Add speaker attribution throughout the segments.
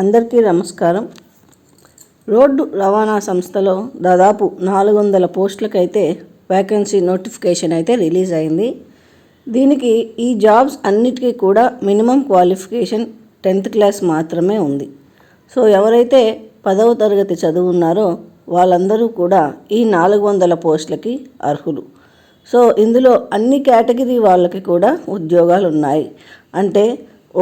Speaker 1: అందరికీ నమస్కారం. రోడ్డు రవాణా సంస్థలో దాదాపు నాలుగు వందల పోస్టులకైతే వ్యాకెన్సీ నోటిఫికేషన్ అయితే రిలీజ్ అయింది. దీనికి ఈ జాబ్స్ అన్నిటికీ కూడా మినిమం క్వాలిఫికేషన్ టెన్త్ క్లాస్ మాత్రమే ఉంది. సో ఎవరైతే పదవ తరగతి చదువున్నారో వాళ్ళందరూ కూడా ఈ నాలుగు వందల పోస్టులకి అర్హులు. సో ఇందులో అన్ని కేటగిరీ వాళ్ళకి కూడా ఉద్యోగాలు ఉన్నాయి అంటే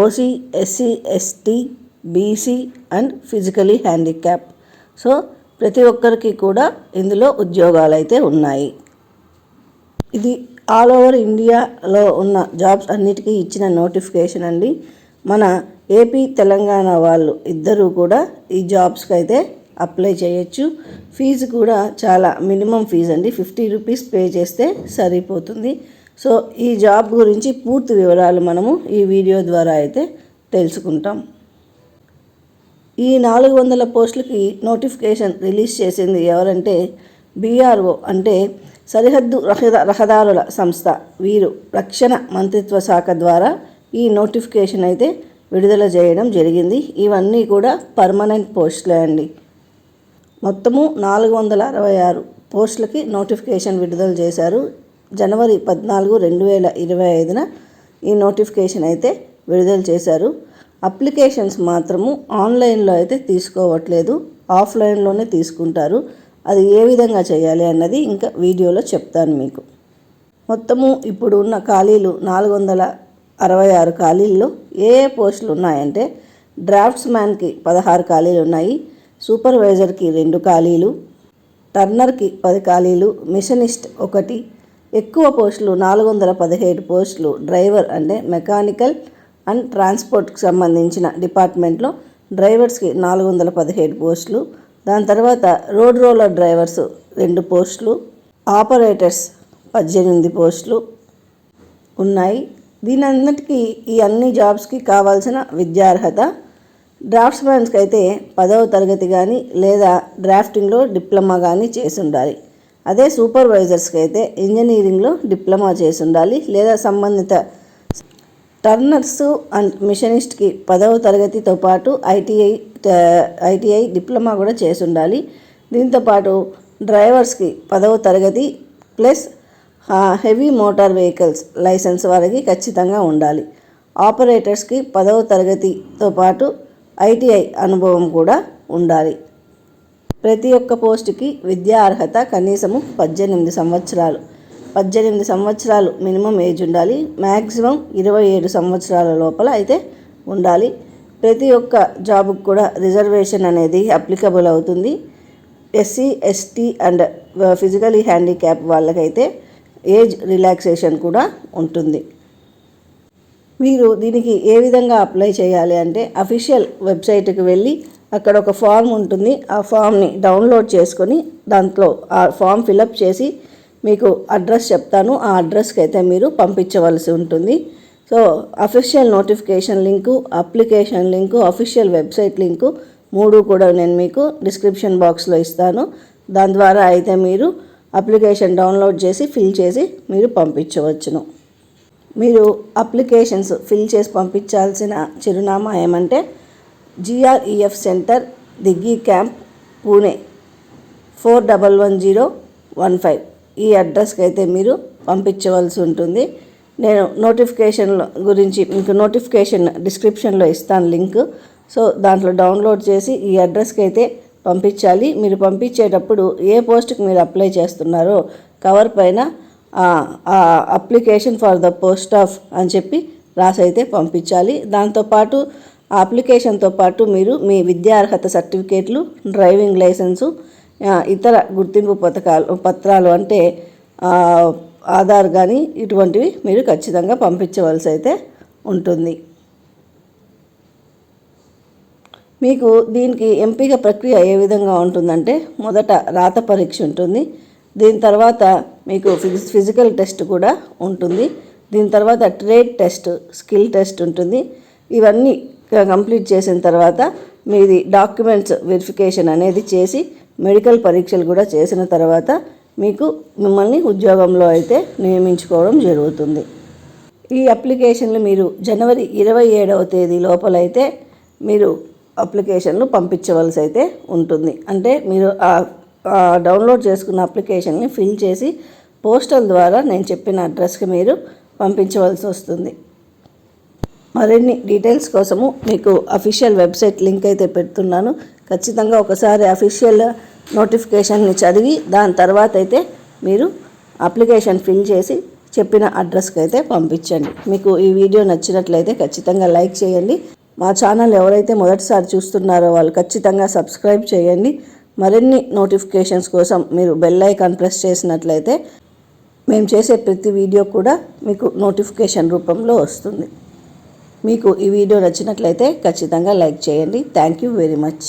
Speaker 1: OC SC ST BC and physically handicap. So ప్రతి ఒక్కరికి కూడా ఇందులో ఉద్యోగాలు అయితే ఉన్నాయి. ఇది ఆల్ ఓవర్ ఇండియాలో ఉన్న జాబ్స్ అన్నిటికీ ఇచ్చిన నోటిఫికేషన్ అండి. మన ఏపీ తెలంగాణ వాళ్ళు ఇద్దరూ కూడా ఈ జాబ్స్కి అయితే అప్లై చేయొచ్చు. ఫీజు కూడా చాలా మినిమం ఫీజు అండి. ఫిఫ్టీ రూపీస్ పే చేస్తే సరిపోతుంది. సో ఈ జాబ్ గురించి పూర్తి వివరాలు మనము ఈ వీడియో ద్వారా అయితే తెలుసుకుంటాం. ఈ నాలుగు వందల పోస్టులకి నోటిఫికేషన్ రిలీజ్ చేసింది ఎవరంటే బీఆర్ఓ అంటే సరిహద్దు రహద రహదారుల సంస్థ. వీరు రక్షణ మంత్రిత్వ శాఖ ద్వారా ఈ నోటిఫికేషన్ అయితే విడుదల చేయడం జరిగింది. ఇవన్నీ కూడా పర్మనెంట్ పోస్టులే అండి. మొత్తము నాలుగు వందల అరవై ఆరు పోస్టులకి నోటిఫికేషన్ విడుదల చేశారు. జనవరి పద్నాలుగు రెండు వేల ఇరవై ఐదున ఈ నోటిఫికేషన్ అయితే విడుదల చేశారు. అప్లికేషన్స్ మాత్రము ఆన్లైన్లో అయితే తీసుకోవట్లేదు ఆఫ్లైన్లోనే తీసుకుంటారు. అది ఏ విధంగా చేయాలి అన్నది ఇంకా వీడియోలో చెప్తాను మీకు. మొత్తము ఇప్పుడు ఉన్న ఖాళీలు నాలుగు వందల అరవై ఆరు ఖాళీల్లో ఏ ఏ పోస్టులు ఉన్నాయంటే డ్రాఫ్ట్స్ మ్యాన్కి పదహారు ఖాళీలు ఉన్నాయి సూపర్వైజర్కి రెండు ఖాళీలు టర్నర్కి పది ఖాళీలు మిషనిస్ట్ ఒకటి. ఎక్కువ పోస్టులు నాలుగు వందల పదిహేడు పోస్టులు డ్రైవర్ అంటే మెకానికల్ అండ్ ట్రాన్స్పోర్ట్కి సంబంధించిన డిపార్ట్మెంట్లో డ్రైవర్స్కి నాలుగు వందల పదిహేడు పోస్టులు. దాని తర్వాత రోడ్ రోలర్ డ్రైవర్స్ రెండు పోస్టులు. ఆపరేటర్స్ పద్దెనిమిది పోస్టులు ఉన్నాయి. దీని అన్నిటికీ ఈ అన్ని జాబ్స్కి కావాల్సిన విద్యార్హత డ్రాఫ్ట్స్మెన్స్కి అయితే పదవ తరగతి కానీ లేదా డ్రాఫ్టింగ్లో డిప్లొమా కానీ చేసి ఉండాలి అదే సూపర్వైజర్స్కి అయితే ఇంజనీరింగ్లో డిప్లొమా చేసి ఉండాలి లేదా సంబంధిత టర్నర్స్ అండ్ మిషనిస్ట్కి పదవ తరగతితో పాటు ఐటీఐ ఐటీఐ డిప్లొమా కూడా చేసి ఉండాలి దీంతోపాటు డ్రైవర్స్కి పదవ తరగతి plus heavy motor vehicles licence వారికి ఖచ్చితంగా ఉండాలి. ఆపరేటర్స్కి పదవ తరగతితో పాటు ఐటీఐ అనుభవం కూడా ఉండాలి. ప్రతి ఒక్క పోస్టుకి విద్యా అర్హత కనీసము పద్దెనిమిది సంవత్సరాలు. పద్దెనిమిది సంవత్సరాలు మినిమం ఏజ్ ఉండాలి. మ్యాక్సిమం ఇరవై ఏడు సంవత్సరాల లోపల అయితే ఉండాలి. ప్రతి ఒక్క జాబ్కి కూడా రిజర్వేషన్ అనేది అప్లికబుల్ అవుతుంది. SC ST and physically handicap వాళ్ళకైతే ఏజ్ రిలాక్సేషన్ కూడా ఉంటుంది. మీరు దీనికి ఏ విధంగా అప్లై చేయాలి అంటే అఫీషియల్ వెబ్సైట్కి వెళ్ళి అక్కడ ఒక ఫామ్ ఉంటుంది. ఆ ఫామ్ని డౌన్లోడ్ చేసుకొని దాంట్లో ఆ ఫామ్ ఫిలప్ చేసి మీకు అడ్రస్ చెప్తాను. ఆ అడ్రస్కి అయితే మీరు పంపించవలసి ఉంటుంది. So official notification link application link official website link మూడు కూడా నేను మీకు డిస్క్రిప్షన్ బాక్స్లో ఇస్తాను. దాని ద్వారా అయితే మీరు అప్లికేషన్ డౌన్లోడ్ చేసి ఫిల్ చేసి మీరు పంపించవచ్చును. మీరు అప్లికేషన్స్ ఫిల్ చేసి పంపించాల్సిన చిరునామా ఏమంటే GREF centre Dighi camp Pune four double one zero one five ఈ అడ్రస్కి అయితే మీరు పంపించవలసి ఉంటుంది. నేను నోటిఫికేషన్ గురించి మీకు నోటిఫికేషన్ డిస్క్రిప్షన్లో ఇస్తాను లింక్. సో దాంట్లో డౌన్లోడ్ చేసి ఈ అడ్రస్కి అయితే పంపించాలి. మీరు పంపించేటప్పుడు ఏ పోస్ట్కి మీరు అప్లై చేస్తున్నారో కవర్ పైన application for the post of అని చెప్పి రాసి అయితే పంపించాలి. దాంతోపాటు ఆ అప్లికేషన్తో పాటు మీరు మీ విద్యా అర్హత సర్టిఫికేట్లు డ్రైవింగ్ లైసెన్సు ఇతర గుర్తింపు పథకాలు పత్రాలు అంటే ఆధార్ కానీ ఇటువంటివి మీరు ఖచ్చితంగా పంపించవలసి అయితే ఉంటుంది. మీకు దీనికి ఎంపిక ప్రక్రియ ఏ విధంగా ఉంటుందంటే మొదట రాత పరీక్ష ఉంటుంది. దీని తర్వాత మీకు ఫిజికల్ టెస్ట్ కూడా ఉంటుంది. దీని తర్వాత ట్రేడ్ టెస్ట్ స్కిల్ టెస్ట్ ఉంటుంది. ఇవన్నీ కంప్లీట్ చేసిన తర్వాత మీది డాక్యుమెంట్స్ వెరిఫికేషన్ అనేది చేసి మెడికల్ పరీక్షలు కూడా చేసిన తర్వాత మీకు మిమ్మల్ని ఉద్యోగంలో అయితే నియమించుకోవడం జరుగుతుంది. ఈ అప్లికేషన్లు మీరు జనవరి ఇరవై ఏడవ తేదీ లోపలైతే మీరు అప్లికేషన్లు పంపించవలసి అయితే ఉంటుంది. అంటే మీరు ఆ- ఆ డౌన్లోడ్ చేసుకున్న అప్లికేషన్ని ఫిల్ చేసి పోస్టల్ ద్వారా నేను చెప్పిన అడ్రస్కి మీరు పంపించవలసి వస్తుంది. మరిన్ని డీటెయిల్స్ కోసము మీకు అఫీషియల్ వెబ్సైట్ లింక్ అయితే పెడుతున్నాను. ఖచ్చితంగా ఒకసారి అఫీషియల్ నోటిఫికేషన్ని చదివి దాని తర్వాత అయితే మీరు అప్లికేషన్ ఫిల్ చేసి చెప్పిన అడ్రస్కి అయితే పంపించండి. మీకు ఈ వీడియో నచ్చినట్లయితే ఖచ్చితంగా లైక్ చేయండి. మా ఛానల్ ఎవరైతే మొదటిసారి చూస్తున్నారో వాళ్ళు ఖచ్చితంగా సబ్స్క్రైబ్ చేయండి. మరిన్ని నోటిఫికేషన్స్ కోసం మీరు బెల్ ఐకాన్ ప్రెస్ చేసినట్లయితే మేము చేసే ప్రతి వీడియో కూడా మీకు నోటిఫికేషన్ రూపంలో వస్తుంది. మీకు ఈ వీడియో నచ్చినట్లయితే ఖచ్చితంగా లైక్ చేయండి. Thank you very much